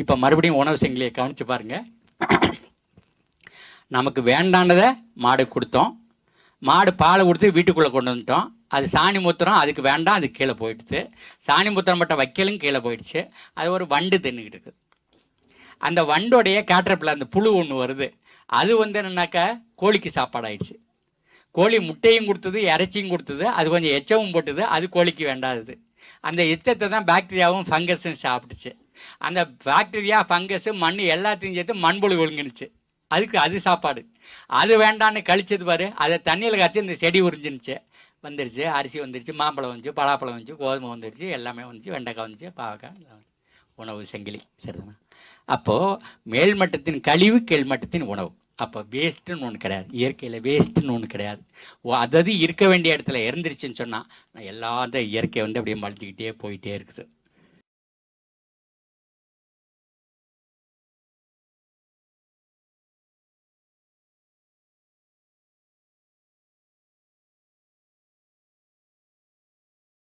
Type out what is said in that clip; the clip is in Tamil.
இப்போ மறுபடியும் உணவு சங்கிலியை கவனிச்சு பாருங்க. நமக்கு வேண்டானதை மாடு கொடுத்தோம். மாடு பாலை கொடுத்து வீட்டுக்குள்ளே கொண்டு வந்துட்டோம். அது சாணி மூத்திரம் அதுக்கு வேண்டாம் அது கீழே போயிடுச்சு. சாணி மூத்திரம் மட்டும் வைக்கலும் கீழே போயிடுச்சு. அது ஒரு வண்டு தின்னுக்கிட்டு இருக்குது அந்த வண்டோடைய கேட்டரப்பில் அந்த புழு ஒன்று வருது. அது வந்து என்னன்னாக்கா கோழிக்கு சாப்பாடு ஆயிடுச்சு கோழி முட்டையும் கொடுத்தது இறைச்சியும் கொடுத்தது அது கொஞ்சம் எச்சவும் போட்டது அது கோழிக்கு வேண்டாதது. அந்த எச்சத்தை தான் பாக்டீரியாவும் ஃபங்கஸும் சாப்பிட்டுச்சு. அந்த பாக்டீரியா ஃபங்கஸ் மண் எல்லாத்தையும் சேர்த்து மண்புழு ஒழுங்கினுச்சு. அதுக்கு அது சாப்பாடு. அது வேண்டான்னு கழிச்சது பாரு அதை தண்ணியில் காய்ச்சி இந்த செடி உறிஞ்சினுச்சு. வந்துடுச்சு அரிசி வந்துடுச்சு மாம்பழம் வந்துச்சு பலாப்பழம் வந்துச்சு கோதுமை வந்துடுச்சு எல்லாமே வந்துச்சு வெண்டைக்காய் வந்துச்சு பாவக்காய் உணவு செங்கிலி சரிதானா? அப்போது மேல்மட்டத்தின் கழிவு கீழ்மட்டத்தின் உணவு. அப்போ வேஸ்ட்டுன்னு ஒன்று கிடையாது. இயற்கையில் வேஸ்ட்டுன்னு ஒன்று கிடையாது. ஓ அதது இருக்க வேண்டிய இடத்துல இருந்துருச்சுன்னு சொன்னால் எல்லா எல்லாத்தையும் இயற்கை வந்து அப்படியே மலிச்சுக்கிட்டே போயிட்டே இருக்குது.